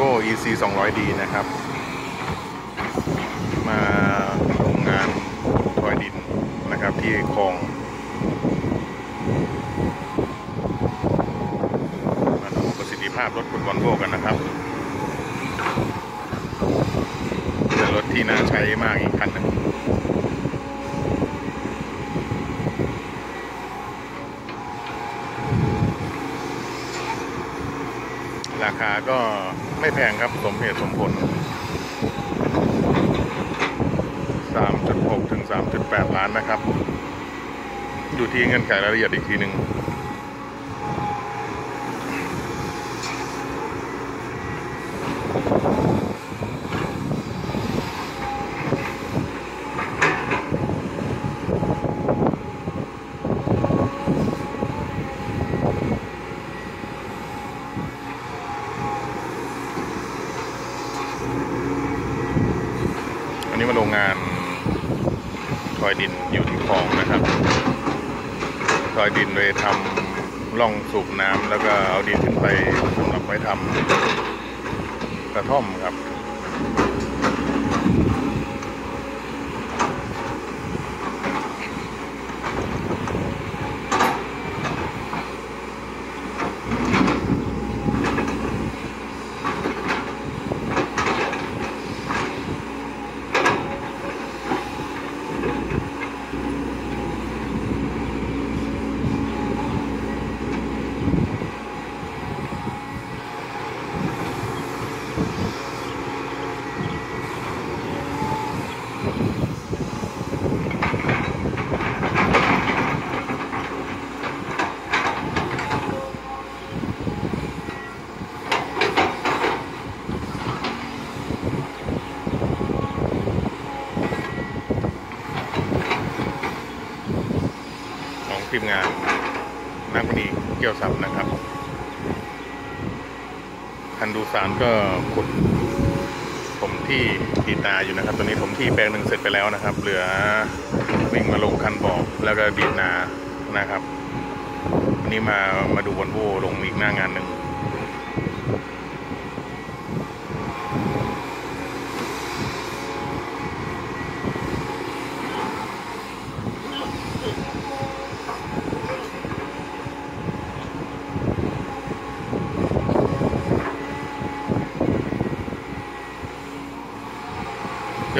Volvo EC 200D นะครับ มาโรงงานทอยดินนะครับที่คลอง มาดูประสิทธิภาพรถคุณวอลโวกันนะครับเป็นรถที่น่าใช้มากอีกคันหนึงราคา ก็ไม่แพงครับสมเหตุสมผล 3.6 ถึง 3.8 ล้านนะครับ อยู่ที่เงินไขรายละเอียดอีกทีหนึ่ง อันนี้มาโรงงานทอยดินอยู่ที่คลองนะครับท อยดินโดยทำร่องสูบน้ำแล้วก็เอาดินขึ้นไปสำหรับไว้ทำกระท่อมครับ นักมณีเกี่ยวสับนะครับ คันดูสารก็ขุดผมที่ดีดนาอยู่นะครับ ตอนนี้ผมที่แปลงหนึ่งเสร็จไปแล้วนะครับ เหลือวิ่งมาลงคันบอกแล้วก็ดีดนานะครับวันนี้มามาดูวอลโวลงอีกหน้างานหนึ่ง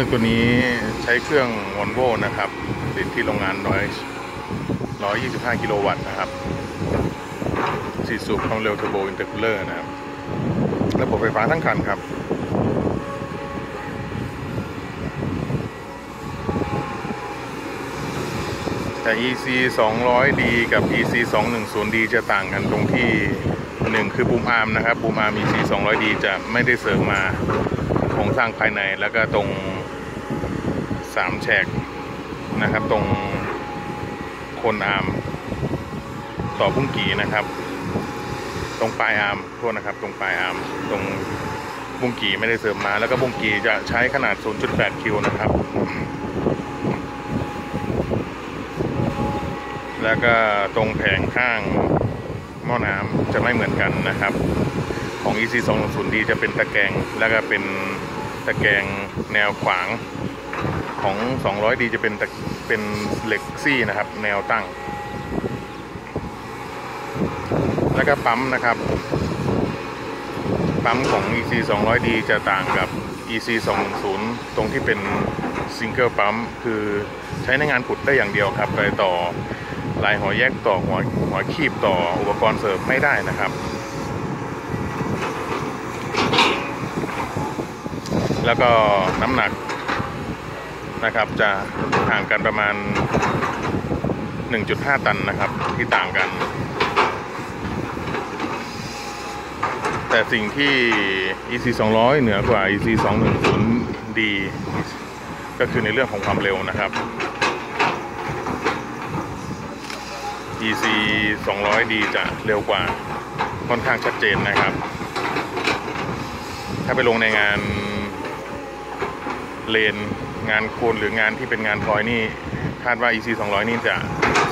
รื่องตัวนี้ใช้เครื่องวอลโวนะครับ ติดที่โรงงานน้อย125กิโลวัตต์นะครับสี่สูบความเร็วเทอร์โบอินเตอร์คูลเลอร์นะครับ ระบบไฟฟ้าทั้งคันครับแต่ EC 200D กับ EC 210D จะต่างกันตรงที่หนึ่งคือบูมอาร์มนะครับบูมอาร์ม EC 200D จะไม่ได้เสริมมาโครงสร้างภายในแล้วก็ตรง สามแฉกนะครับ ตรงคนอาร์มต่อบุ้งกีนะครับ ตรงปลายอาร์มโทษนะครับ ตรงปลายอาร์มตรงบุ้งกีไม่ได้เสริมมาแล้วก็บุ้งกีจะใช้ขนาด 0.8 คิวนะครับ แล้วก็ตรงแผงข้างหม้อน้ำจะไม่เหมือนกันนะครับ ของ EC 2 0 0 D จะเป็นตะแกรงแล้วก็เป็นตะแกรงแนวขวาง ของ 200D จะเป็นตะเป็นเหล็กซี่นะครับ แนวตั้ง แล้วก็ปั๊มนะครับ ปั๊มของ EC 200D จะต่างกับ EC 210ตรงที่เป็นซิงเกิลปั๊มคือใช้ในงานขุดได้อย่างเดียวครับไปต่อลายหัวแยกต่อหัวหัวคีบต่ออุปกรณ์เสริมไม่ได้นะครับ แล้วก็น้ำหนัก นะครับ จะห่างกันประมาณ 1.5 ตันนะครับ ที่ต่างกัน แต่สิ่งที่ EC 200 เหนือกว่า EC 210D ก็คือในเรื่องของความเร็วนะครับ EC 200D จะเร็วกว่าค่อนข้างชัดเจนนะครับ ถ้าไปลงในงานเลน งานโคนหรืองานที่เป็นงานพลอยนี่คาดว่า EC 200 นี่จะ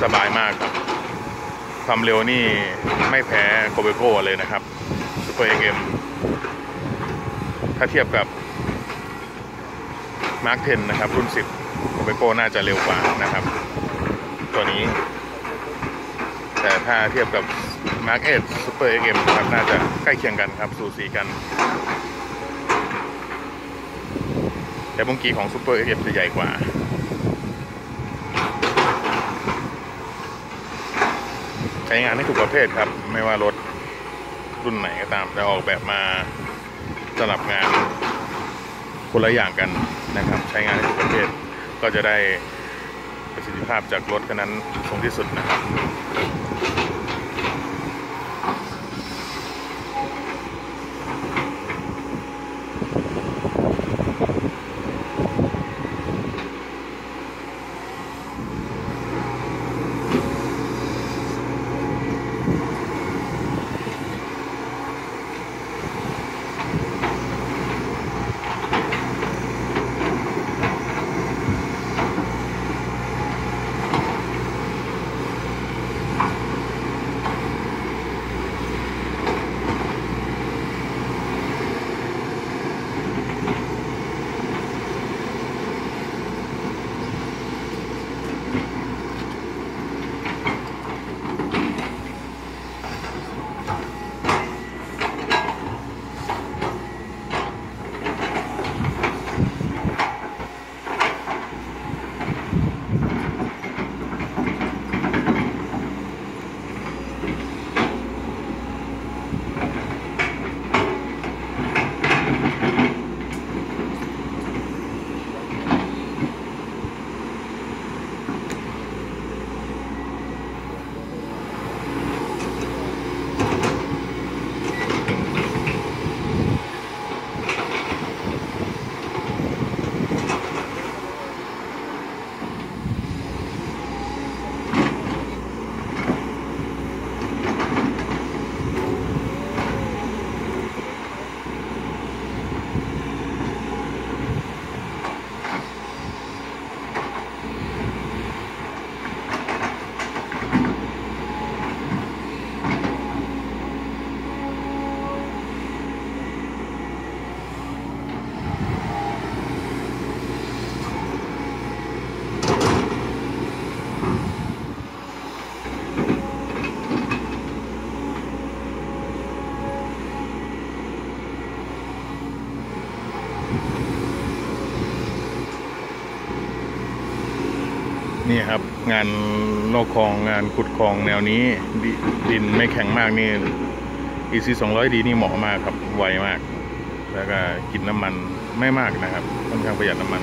สบายมากครับความเร็วนี่ไม่แพ้โคเบโก้เลยนะครับ Super XM ถ้าเทียบกับมาร์ค10นะครับ รุ่น 10โอเปโกน่าจะเร็วกว่านะครับ ตัวนี้ แต่ถ้าเทียบกับ Mark 8 Super XM นะครับน่าจะใกล้เคียงกันครับ สูสีกัน แต่บุ้งกีของ Super XM จะใหญ่กว่าใช้งานให้ถูกประเภทครับ ไม่ว่ารถรุ่นไหนก็ตามจะออกแบบมาสำหรับงานคนละอย่างกันนะครับ ใช้งานให้ถูกประเภทก็จะได้ประสิทธิภาพจากรถคันนั้นสูงที่สุดนะครับ นี่ครับ งานโลกคลองงานขุดคลองแนวนี้ดดินไม่แข็งมากนี่ไอซีสองร้อยดีนี่เหมาะมากครับไวมาก แล้วก็กินน้ำมันไม่มากนะครับค่อนข้างประหยัดน้ำมัน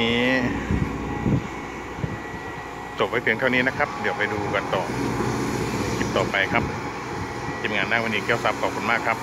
นี้ จบไว้เพียงเท่านี้นะครับ เดี๋ยวไปดูกันต่อคลิปต่อไปครับทีมงานหน้าวันนี้แก้วซับขอบคุณมากครับ